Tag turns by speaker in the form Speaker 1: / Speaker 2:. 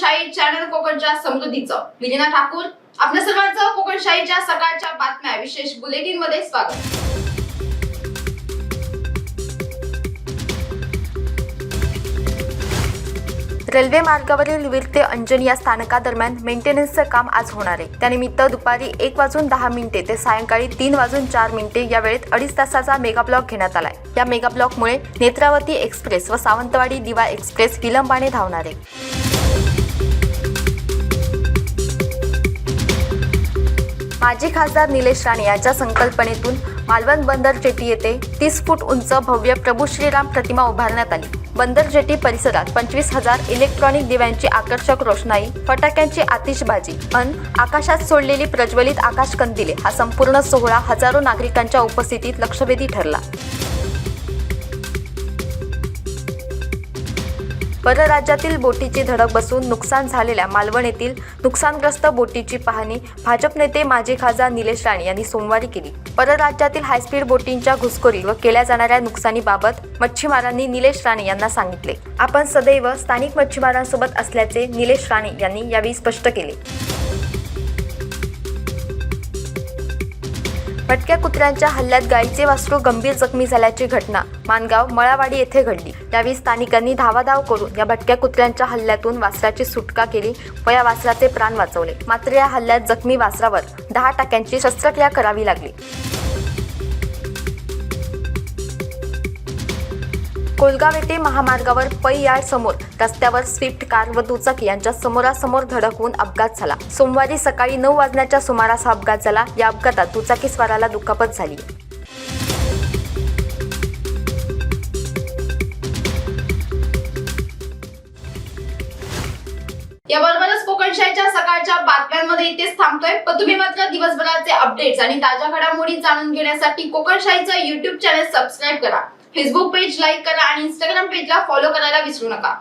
Speaker 1: कोकणच्या समृद्धीचं. विलिना ठाकूर आपल्या सर्वांचं कोकणशाहीच्या सकाळच्या बातम्या. विशेष बुलेटिनमध्ये स्वागत.
Speaker 2: रेल्वे मार्गावरील वीर ते अंजनी या स्थानकादरम्यान मेंटेनन्सचं काम आज होणार आहे. त्यानिमित्त दुपारी एक वाजून दहा मिनिटे ते सायंकाळी तीन वाजून चार मिनिटे या वेळेत अडीच तासाचा मेगा ब्लॉक घेण्यात आलाय. या मेगा ब्लॉकमुळे नेत्रावती एक्सप्रेस व सावंतवाडी दिवा एक्सप्रेस विलंबाने धावणार आहे. माजी खासदार निलेश राणे यांच्या संकल्पनेतून मालवण बंदर जेटी येथे तीस फूट उंच भव्य प्रभू श्रीराम प्रतिमा उभारण्यात आली. बंदर जेटी परिसरात पंचवीस हजार इलेक्ट्रॉनिक दिव्यांची आकर्षक रोषणाई फटाक्यांची आतिषबाजी अन आकाशात सोडलेली प्रज्वलित आकाश कंदिले हा संपूर्ण सोहळा हजारो नागरिकांच्या उपस्थितीत लक्षवेधी ठरला. परराज्यातील बोटीची धडक बसून नुकसान झालेल्या मालवण येथील नुकसानग्रस्त बोटीची पाहणी भाजप नेते माजी खासदार निलेश राणे यांनी सोमवारी केली. परराज्यातील हायस्पीड बोटींच्या घुसखोरी व केल्या जाणाऱ्या नुकसानीबाबत मच्छीमारांनी निलेश राणे यांना सांगितले. आपण सदैव स्थानिक मच्छीमारांसोबत असल्याचे निलेश राणे यांनी यावेळी स्पष्ट केले. भटक्या कुत्र्यांच्या हल्ल्यात गायीचे वासरू गंभीर जखमी झाल्याची घटना मानगाव मळावाडी येथे घडली. यावेळी स्थानिकांनी धावाधाव करून या भटक्या कुत्र्यांच्या हल्ल्यातून वासराची सुटका केली व या वासराचे प्राण वाचवले. मात्र या हल्ल्यात जखमी वासरावर दहा टाक्यांची शस्त्रक्रिया करावी लागली. कोलगाव येथे महामार्गावर पै यार्ड समोर रस्त्यावर स्विफ्ट कार व दुचाकी यांच्या समोरासमोर धडक होऊन अपघात झाला. सोमवारी सकाळी नऊ वाजण्याच्या सुमारास हा अपघात झाला. या अपघातात दुचाकी स्वाराला दुखापत झाली.
Speaker 1: याबरोबरच कोकणशाहीच्या सकाळच्या बातम्यांमध्ये इथेच थांबतोय. पण तुम्ही मात्र दिवसभराचे अपडेट्स आणि ताज्या घडामोडी जाणून घेण्यासाठी कोकणशाहीचं युट्यूब चॅनल सबस्क्राईब करा. फेसबुक पेज लाईक करा आणि इंस्टाग्राम पेजला फॉलो करायला विसरू नका.